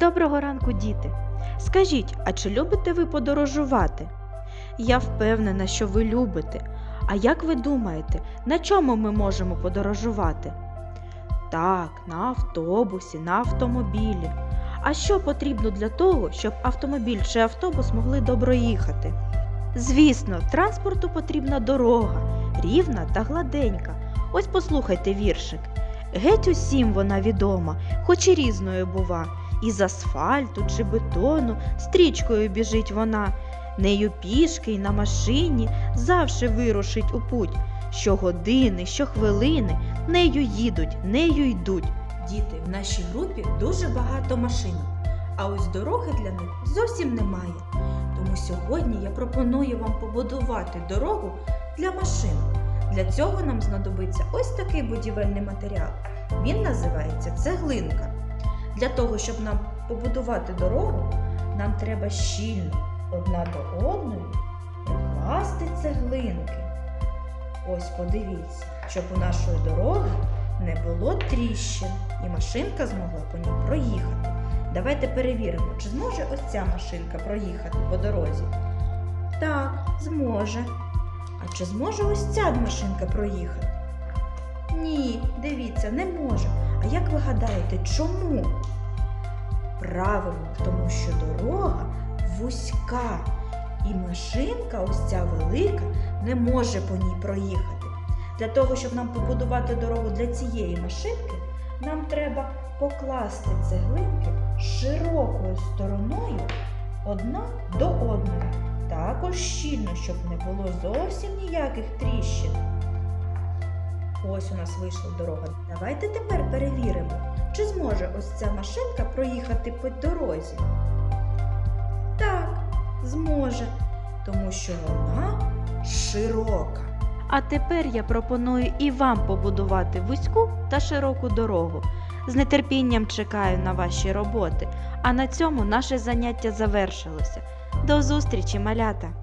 Доброго ранку, діти! Скажіть, а чи любите ви подорожувати? Я впевнена, що ви любите. А як ви думаєте, на чому ми можемо подорожувати? Так, на автобусі, на автомобілі. А що потрібно для того, щоб автомобіль чи автобус могли добре їхати? Звісно, транспорту потрібна дорога, рівна та гладенька. Ось послухайте віршик. Геть усім вона відома, хоч і різною бува. Із асфальту чи бетону стрічкою біжить вона. Нею пішки й на машині завше вирушить у путь. Щогодини, щохвилини нею їдуть, нею йдуть. Діти, в нашій групі дуже багато машинок, а ось дороги для них зовсім немає. Тому сьогодні я пропоную вам побудувати дорогу для машин. Для цього нам знадобиться ось такий будівельний матеріал. Він називається цеглинка. Для того, щоб нам побудувати дорогу, нам треба щільно одна до одної прикласти цеглинки. Ось подивіться, щоб у нашої дороги не було тріщин і машинка змогла по ній проїхати. Давайте перевіримо, чи зможе ось ця машинка проїхати по дорозі. Так, зможе. А чи зможе ось ця машинка проїхати? Ні, дивіться, не може. А як ви гадаєте, чому? Правильно, тому що дорога вузька, і машинка, ось ця велика, не може по ній проїхати. Для того, щоб нам побудувати дорогу для цієї машинки, нам треба покласти цеглинки широкою стороною одна до одної. Також щільно, щоб не було зовсім ніяких тріщин. Ось у нас вийшла дорога. Давайте тепер перевіримо, чи зможе ось ця машинка проїхати по дорозі. Так, зможе, тому що вона широка. А тепер я пропоную і вам побудувати вузьку та широку дорогу. З нетерпінням чекаю на ваші роботи, а на цьому наше заняття завершилося. До зустрічі, малята!